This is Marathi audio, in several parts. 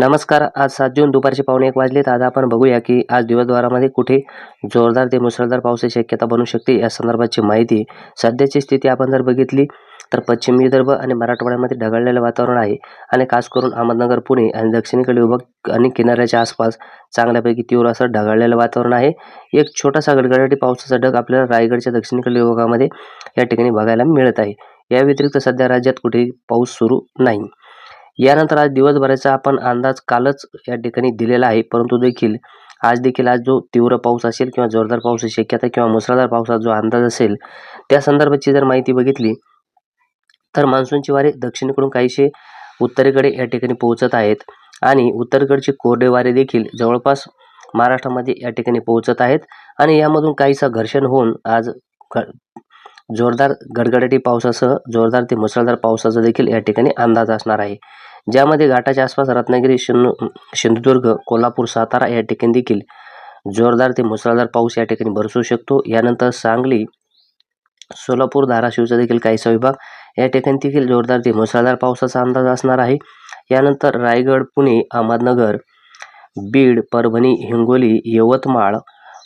नमस्कार आज सात जून दुपारचे पावणे एक वाजलेत. आज आपण बघूया की आज दिवसभरामध्ये कुठे जोरदार ते मुसळधार पावसाची शक्यता बनू शकते या संदर्भाची माहिती सध्याची स्थिती आपण जर बघितली तर पश्चिम विदर्भ आणि मराठवाड्यामध्ये ढगाळलेलं वातावरण आहे आणि खास करून अहमदनगर पुणे आणि दक्षिणेकडील विभाग आणि किनाऱ्याच्या आसपास चांगल्यापैकी तीव्र असं ढगाळलेलं वातावरण आहे. एक छोटासा गडगडाटी पावसाचा ढग आपल्याला रायगडच्या दक्षिणेकडील विभागामध्ये या ठिकाणी बघायला मिळत आहे. या व्यतिरिक्त सध्या राज्यात कुठेही पाऊस सुरू नाही. यानंतर आज दिवसभराचा आपण अंदाज कालच या ठिकाणी दिलेला आहे. परंतु देखील आज देखील आज जो तीव्र पाऊस असेल किंवा जोरदार पावसाची शक्यता किंवा मुसळधार पावसाचा जो अंदाज असेल त्या संदर्भाची जर माहिती बघितली तर मान्सूनची वारे दक्षिणेकडून काहीसे उत्तरेकडे या ठिकाणी पोहोचत आहेत. आणि उत्तरेकडचे कोरडे वारे देखील जवळपास महाराष्ट्रामध्ये या ठिकाणी पोहोचत आहेत. आणि यामधून काहीसा घर्षण होऊन आज जोरदार गडगडाटी पावसासह जोरदार ते मुसळधार पावसाचा देखील या ठिकाणी अंदाज असणार आहे. ज्यामध्ये घाटाच्या आसपास रत्नागिरी सिंधू सिंधुदुर्ग कोल्हापूर सातारा या ठिकाणी देखील जोरदार ते मुसळधार पाऊस या ठिकाणी बरसू शकतो. यानंतर सांगली सोलापूर धाराशिवचा देखील काहीसा विभाग या ठिकाणी देखील जोरदार ते मुसळधार पावसाचा अंदाज असणार आहे. यानंतर रायगड पुणे अहमदनगर बीड परभणी हिंगोली यवतमाळ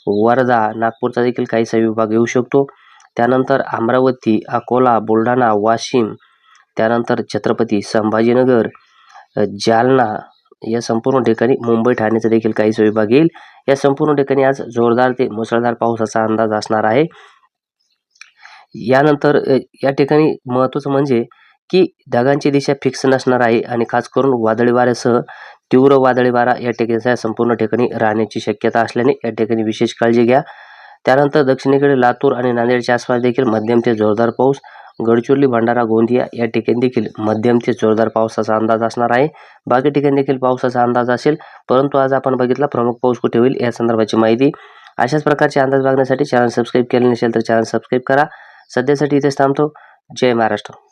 वर्धा नागपूरचा देखील काहीसा विभाग येऊ शकतो. त्यानंतर अमरावती अकोला बुलढाणा वाशिम त्यानंतर छत्रपती संभाजीनगर जालना या संपूर्ण ठिकाणी मुंबई ठाण्याचा देखील काहीसा विभाग येईल. या संपूर्ण ठिकाणी आज जोरदार ते मुसळधार पावसाचा अंदाज असणार आहे. यानंतर या ठिकाणी महत्त्वाचं म्हणजे की ढगांची दिशा फिक्स नसणार आहे आणि खास करून वादळी वाऱ्यासह तीव्र वादळी वारा या ठिकाणी संपूर्ण ठिकाणी राहण्याची शक्यता असल्याने या ठिकाणी विशेष काळजी घ्या. त्यानंतर दक्षिणेकडे लातूर आणि नांदेडच्या आसपास देखील मध्यम ते जोरदार पाऊस गडचिरोली भंडारा गोंदिया या ठिकाणी देखील मध्यम ते जोरदार पावसाचा अंदाज असणार आहे. बाकी ठिकाणी देखील पावसाचा अंदाज असेल परंतु आज आपण बघितला प्रमुख पाऊस कुठे होईल या संदर्भाची माहिती. अशाच प्रकारचे अंदाज बघण्यासाठी चॅनल सबस्क्राईब केले नसेल तर चॅनल सबस्क्राईब करा. सध्यासाठी इथेच थांबतो. जय महाराष्ट्र.